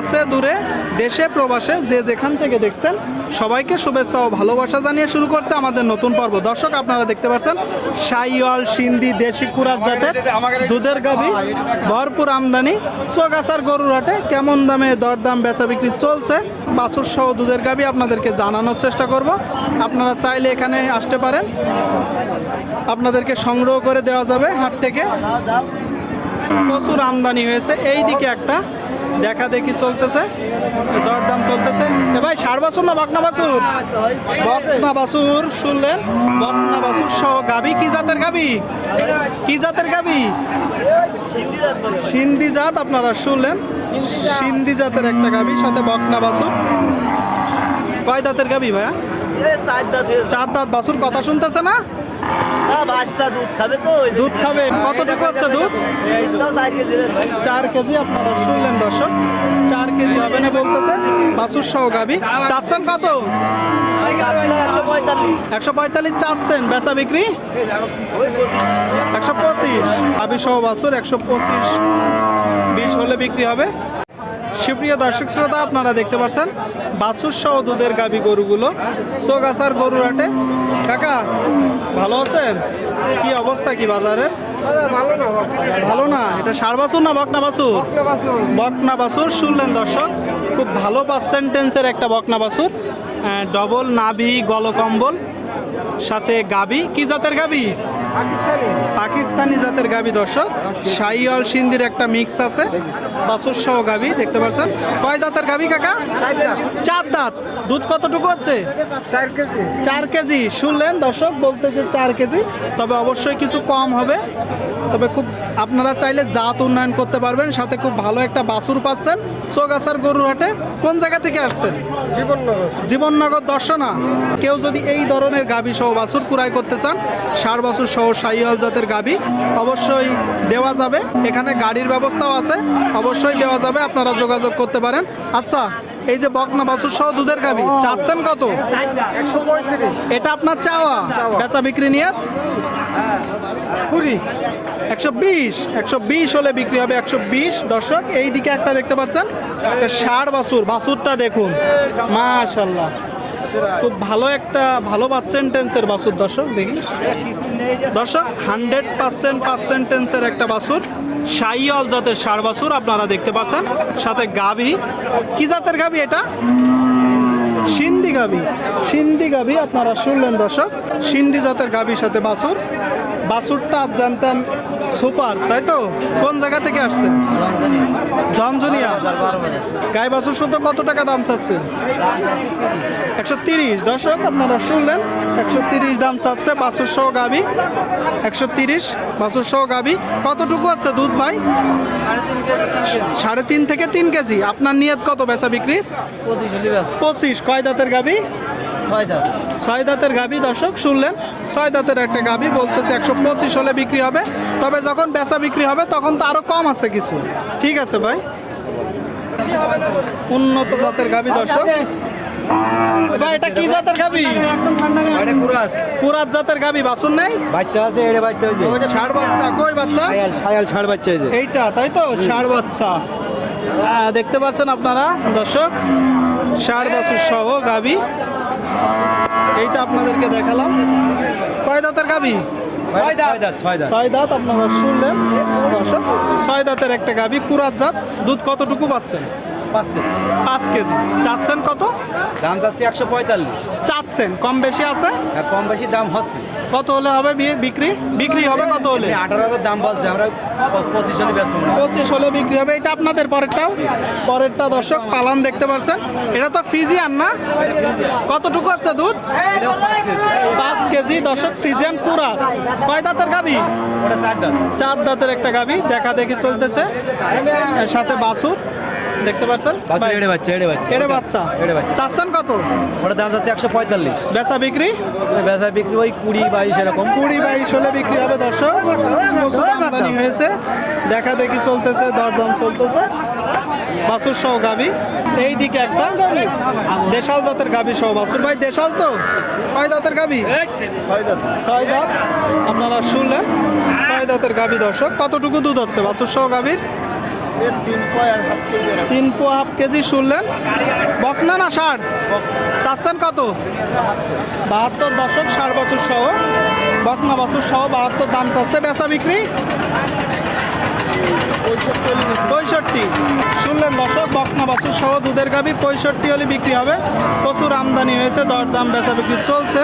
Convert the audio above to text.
কাছে দূরে, দেশে, প্রবাসে, যে যেখান থেকে দেখছেন, সবাইকে শুভেচ্ছা ও ভালোবাসা জানিয়ে শুরু করছে আমাদের নতুন পর্ব। দর্শক, আপনারা দেখতে পাচ্ছেন সাইওয়াল সিন্ধি, দেশি কুরাত জাতের দুধের গাভী, ভরপুর আমদানি, চোগাছার গরুর হাটে কেমন দামে দরদাম বেচা বিক্রি চলছে, বাছুর সহ দুধের গাভী আপনাদেরকে জানানোর চেষ্টা করব। আপনারা চাইলে এখানে আসতে পারেন। আপনাদেরকে সংগ্রহ করে দেওয়া যাবে হাট থেকে। প্রচুর আমদানি হয়েছে। এই দিকে একটা দেখা দেখি চলতেছে। দরদাম চলতেছে। এ ভাই সার বাছুর না বকনা বাছুর বকনা বাছুর শুনলেন? বকনা বাছুর সহ গাবি। কি জাতের গাবি? কি জাতের গাবি? সিন্ধি জাত আপনারা শুনলেন? সিন্ধি জাতের একটা গাবি সাথে বকনা বাছুর কয় দাঁতের গাবি ভাইয়া? চার দাঁত বাছুর কথা শুনতেছে না? বাচ্চা দুধ খাবে তো দুধ খাবে। কতটুকু হচ্ছে দুধ চার কেজি চার কেজি আপনারা শুনলেন দর্শক। চার কেজি হবে না বলতেছে। বাছুর সহ গাবি। চাচ্ছেন কত? একশো পঁয়তাল্লিশ। চাচ্ছেন। বেচা বিক্রি? একশো পঁচিশ। গাবি সহ বাছুর একশো পঁচিশ। বিশ হলে বিক্রি হবে। সুপ্রিয় দর্শক শ্রোতা, আপনারা দেখতে পাচ্ছেন বাছুর সহ দুধের গাবি গরুগুলো। সোগাছার গরুর হাটে। কাকা, ভালো আছেন? কি অবস্থা কি বাজারের? ভালো না। এটা সার বাছুর না বকনা বাছুর? বকনা বাছুর, শুনলেন দর্শক? খুব ভালো পার্সেন্টেন্সের একটা বকনা বাছুর। ডবল নাভি গলকম্বল, সাথে গাবি কি জাতের গাবি পাকিস্তানি? জাতের গাবি দর্শক সাইওয়াল সিন্দির একটা মিক্স আছে বাছুর সহ গাবি দেখতে পাচ্ছেন? কয় দাঁতের গাবি কাকা? চার দাঁত। দুধ কতটুকু হচ্ছে? চার কেজি। চার কেজি। শুনলেন দর্শক বলতে যে চার কেজি তবে অবশ্যই কিছু কম হবে। তবে খুব আপনারা চাইলে জাত উন্নয়ন করতে পারবেন সাথে খুব ভালো একটা বাছুর পাচ্ছেন চৌগাছার গরুর হাটে। কোন জায়গা থেকে আসছেন? জীবননগর। জীবননগর দর্শনা। কেউ যদি এই ধরনের গাভী সহ বাছুর কুড়াই করতে চান ষাট বছর সহ সাইয়াল জাতের গাভী অবশ্যই দেওয়া যাবে। এখানে গাড়ির ব্যবস্থাও আছে অবশ্যই দেওয়া যাবে আপনারা যোগাযোগ করতে পারেন। আচ্ছা এই যে বকনা বাছুর সহ দুধের গাভী চাচ্ছেন কত? এটা আপনার চাওয়া? বেচা বিক্রি নিয়ে? কুড়ি। একশো বিশ একশো বিশ হলে বিক্রি হবে একশো বিশ। দর্শক এই দিকে একটা দেখতে পাচ্ছেন একটা ষাড় বাছুর। বাছুরটা দেখুন। মাশাল্লাহ। খুব ভালো একটা, ভালো পার্সেন্টেন্সের বাসুর, দর্শক, দেখি। দর্শক হান্ড্রেড পার্সেন্ট পার্সেন্টেন্সের একটা বাছুর সাইয়াল জাতের ষাড় বাছুর আপনারা দেখতে পাচ্ছেন। সাথে গাভী। কি জাতের গাভী এটা? সিন্ধি গাভী। সিন্ধি গাভী আপনারা শুনলেন, দর্শক। সিন্ধি জাতের গাভীর সাথে বাছুর বাছুরটা জানতেন সুপার, তাই তো? কোন জায়গা থেকে আসছেন জমজনিয়া গাই বাছুর শুদ্ধ কত টাকা দাম চাচ্ছে? একশো তিরিশ। দর্শক, আপনারা শুনলেন, একশো তিরিশ দাম চাচ্ছে বাছুর সহ গাভী একশো তিরিশ বাছুর সহ গাভী কতটুকু আছে দুধ ভাই? সাড়ে তিন থেকে তিন কেজি। আপনার নিয়ত কত বেচা বিক্রি? পঁচিশ। কয় দাঁতের ছয়টা ছয় দাঁতের গাভী দর্শক, শুনলেন। ছয় দাঁতের একটা গাভী বলতেছে একশো পঁচিশ হলে বিক্রি হবে। তবে যখন বেচা বিক্রি হবে তখন তো আরও কম আছে কিছু। ঠিক আছে ভাই? উন্নত জাতের গাভী দর্শক। ভাই এটা কি জাতের এটা কুরাস জাতের বাছুর নেই? বাচ্চা আছে বাচ্চা ষাড় বাচ্চা কই বাচ্চা? সায়াল সায়াল ষাট বাচ্চা হয়েছে এইটা তাই তো? ষাড় বাচ্চা। হ্যাঁ, দেখতে পাচ্ছেন আপনারা দর্শক? ষাড় বাছুর সহ গাভী এইটা আপনাদেরকে দেখালাম। কয় দাঁতের গাভী ছয় দাঁত। ছয় দাঁত ছয় দাঁত। আপনারা শুনলেন। ছয় দাঁতের একটা গাভী কুরাত জাত। দুধ কতটুকু পাচ্ছেন? পাঁচ কেজি। পাঁচ কেজি। চাচ্ছেন কত? দাম চাচ্ছি একশো পঁয়তাল্লিশ। চাচ্ছেন। কম বেশি আছে? হ্যাঁ কম বেশি দাম হচ্ছে। কত হলে হবে বিক্রি? বিক্রি হবে কত হলে? আঠারো হাজার দাম বলছে আমরা পঁচিশ হলে ব্যস্ত পঁচিশ হলে বিক্রি হবে। এটা আপনাদের পরেরটাও। পরেরটা দর্শক পালান দেখতে পাচ্ছেন এটা তো ফ্রিজিয়ান না? কতটুকু আছে দুধ? কেজি দর্শক ফ্রিজিয়ান কুরাস। কয় দাঁতের ওটা চার দাঁত। চার দাঁতের একটা গাবি দেখা দেখি চলতেছে। সাথে বাছুর দেখতে পাচ্ছেন? এড়ে বাচ্চা এড়ে বাচ্চা। এড়ে বাচ্চা। এড়ে বাচ্চা। চাচ্ছেন কত? ওটার দাম চাচ্ছে একশো পঁয়তাল্লিশ। বেচা বিক্রি? বেচা বিক্রি ওই কুড়ি বাইশ এরকম। কুড়ি বাইশ হলে বিক্রি হবে দর্শক। প্রচুর আমদানি হয়েছে। দেখা দেখি চলতেছে দরদাম চলতেছে। বাছুর সহ গাবি। এই দিকে একটা দেশাল জাতের গাবি সহ বাছুর ভাই দেশাল তো? কয় দাঁতের গাবি? ছয় দাঁত। ছয় দাঁত। আপনারা শুনলেন? ছয় দাঁতের গাবি দর্শক। কতটুকু দুধ হচ্ছে বাছুর সহ গাবির? তিন পোয়া হাফ কেজি শুনলেন? বকনা না ষাট? চাচ্ছেন কত? বাহাত্তর দশক ষাট বছর সহ। বকনা বছর সহ বাহাত্তর দাম চাচ্ছে। বেচা বিক্রি? পঁয়ষট্টি। শুনলেন দর্শক, বকনা বছর সহ দুধের গাবি পঁয়ষট্টি হলে বিক্রি হবে। প্রচুর আমদানি হয়েছে দর দাম বেচা বিক্রি চলছে।